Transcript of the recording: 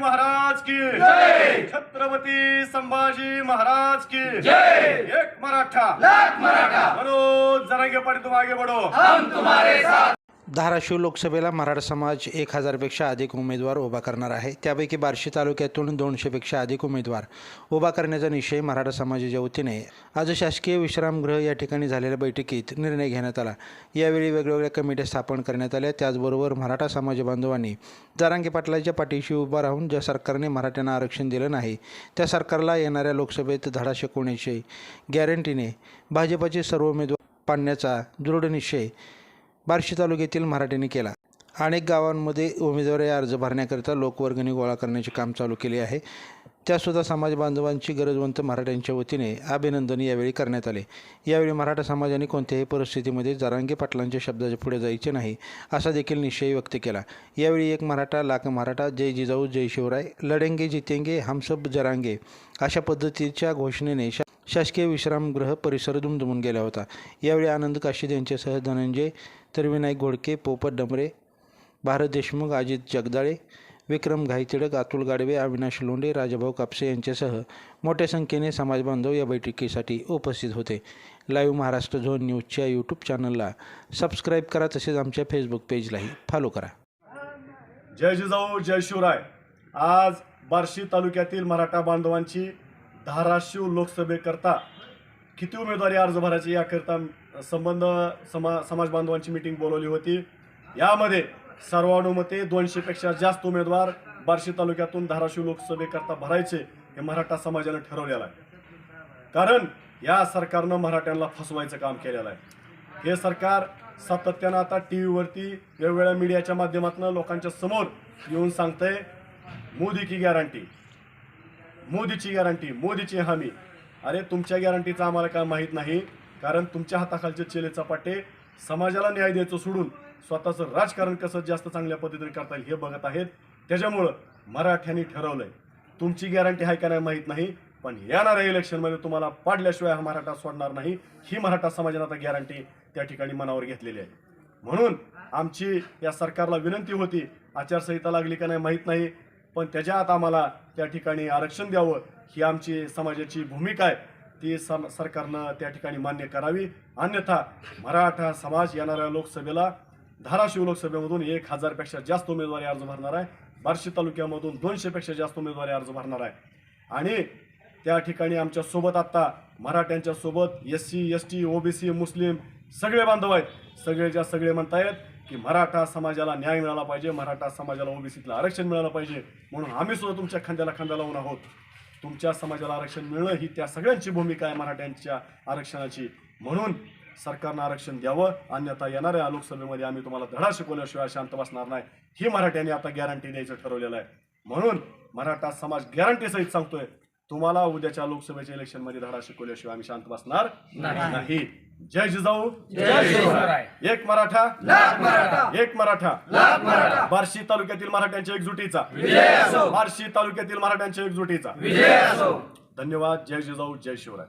महाराज की। जय! छत्रपती संभाजी महाराज की। जय! एक मराठा। लाख मराठा। मनोज जरांगे पाटील तुम आगे बढ़ो। हम तुम्हारे साथ धाराशिव लोकसभेला मराठा समाज एक हजारपेक्षा अधिक उमेदवार उभा करणार आहे. त्यापैकी बार्शी तालुक्यातून दोनशेपेक्षा अधिक उमेदवार उभा करण्याचा निश्चय मराठा समाजाच्या वतीने आज शासकीय विश्रामगृह या ठिकाणी झालेल्या बैठकीत निर्णय घेण्यात आला. यावेळी वेगवेगळ्या कमिट्या स्थापन करण्यात आल्या. त्याचबरोबर मराठा समाज बांधवांनी जारांगे पाटलाच्या पाठीशी उभा राहून ज्या सरकारने मराठ्यांना आरक्षण दिलं नाही त्या सरकारला येणाऱ्या लोकसभेत धडा शिकवण्याची गॅरंटीने भाजपचे सर्व उमेदवार पाडण्याचा दृढ निश्चय बार्शी तालुक्यातील मराठ्यांनी केला. अनेक गावांमध्ये उमेदवारी अर्ज भरण्याकरिता लोकवर्गणी गोळा करण्याचे काम चालू केले आहे. त्यासुद्धा समाज बांधवांची गरजवंत मराठ्यांच्या वतीने अभिनंदन यावेळी करण्यात आले. यावेळी मराठा समाजाने कोणत्याही परिस्थितीमध्ये जरांगे पाटलांच्या शब्दाच्या पुढे जायचे नाही असा देखील निश्चय व्यक्त केला. यावेळी एक मराठा लाख मराठा जय जिजाऊ जय शिवराय लढेंगे जितेंगे हम सब जरांगे अशा पद्धतीच्या घोषणेने शा शासकीय विश्रामगृह परिसर दुमदुमून गेला होता. यावेळी आनंद काशीद यांच्यासह धनंजय तर विनायक घोडके पोपट डमरे भारत देशमुख अजित जगदाळे विक्रम घाईतिडक अतुल गाडवे अविनाश लोंडे राजाभाऊ कापसे यांच्यासह मोठ्या संख्येने समाजबांधव या बैठकीसाठी उपस्थित होते. लाईव्ह महाराष्ट्र झोन न्यूजच्या यूट्यूब चॅनलला सबस्क्राईब करा तसेच आमच्या फेसबुक पेजलाही फॉलो करा. जय जिजाऊ जय शिवराय. आज बार्शी तालुक्यातील मराठा बांधवांची धाराशिव लोकसभेकरता किती उमेदवारी अर्ज भरायचे याकरता संबंध समा समाज बांधवांची मिटिंग बोलवली होती. यामध्ये सर्वानुमते दोनशेपेक्षा जास्त उमेदवार बार्शी तालुक्यातून धाराशिव लोकसभेकरता भरायचे हे मराठा समाजानं ठरवलेलं आहे. कारण या सरकारनं मराठ्यांना फसवायचं काम केलेलं आहे. हे सरकार सातत्यानं आता टी व्हीवरती वेगवेगळ्या मीडियाच्या माध्यमातून लोकांच्या समोर येऊन सांगतंय मोदी की गॅरंटी मोदीची गॅरंटी मोदीची हमी. अरे तुमच्या गॅरंटीचं आम्हाला काय माहीत नाही कारण तुमच्या हाताखालचे चेले चपाटे समाजाला न्याय द्यायचं सोडून स्वतःचं राजकारण कसं जास्त चांगल्या पद्धतीने करता येईल हे बघत आहेत. त्याच्यामुळं मराठ्यांनी ठरवलंय. तुमची गॅरंटी आहे का नाही माहीत नाही पण येणाऱ्या इलेक्शनमध्ये तुम्हाला पाडल्याशिवाय हा मराठा सोडणार नाही. ही मराठा समाजाने आता गॅरंटी त्या ठिकाणी मनावर घेतलेली आहे. म्हणून आमची या सरकारला विनंती होती आचारसंहिता लागली का नाही माहीत नाही पण त्याच्या आत आम्हाला त्या ठिकाणी आरक्षण द्यावं ही आमची समाजाची भूमिका आहे. ती सम सरकारनं त्या ठिकाणी मान्य करावी. अन्यथा मराठा समाज येणाऱ्या लोकसभेला धाराशिव लोकसभेमधून एक हजारपेक्षा जास्त उमेदवारी अर्ज भरणार आहे. बार्शी तालुक्यामधून दोनशेपेक्षा जास्त उमेदवारी अर्ज भरणार आहे. आणि त्या ठिकाणी आमच्यासोबत आत्ता मराठ्यांच्यासोबत S C S T OBC मुस्लिम सगळे बांधव आहेत. सगळेच्या सगळे म्हणतायत की मराठा समाजाला न्याय मिळाला पाहिजे मराठा समाजाला ओबीसीतलं आरक्षण मिळालं पाहिजे म्हणून आम्ही सुद्धा तुमच्या खांद्याला खांदा लावून आहोत. तुमच्या समाजाला आरक्षण मिळणं ही त्या सगळ्यांची भूमिका आहे मराठ्यांच्या आरक्षणाची. म्हणून सरकारनं आरक्षण द्यावं. अन्यथा येणाऱ्या लोकसभेमध्ये आम्ही तुम्हाला धडा शिकवल्याशिवाय शांत बसणार नाही. ही मराठ्यांनी आता गॅरंटी द्यायचं ठरवलेलं आहे. म्हणून मराठा समाज गॅरंटी सहित सांगतोय तुम्हाला उद्याच्या लोकसभेच्या इलेक्शनमध्ये धडा शिकवल्याशिवाय आम्ही शांत बसणार नाही. जय जिजाऊ. जय शिवराय. एक मराठा. लाख मराठा. एक मराठा. लाख मराठा. बार्शी तालुक्यातील मराठ्यांच्या एकजुटीचा. बार्शी तालुक्यातील मराठ्यांच्या एकजुटीचा. विजय असो. धन्यवाद. जय जिजाऊ. जय शिवराय.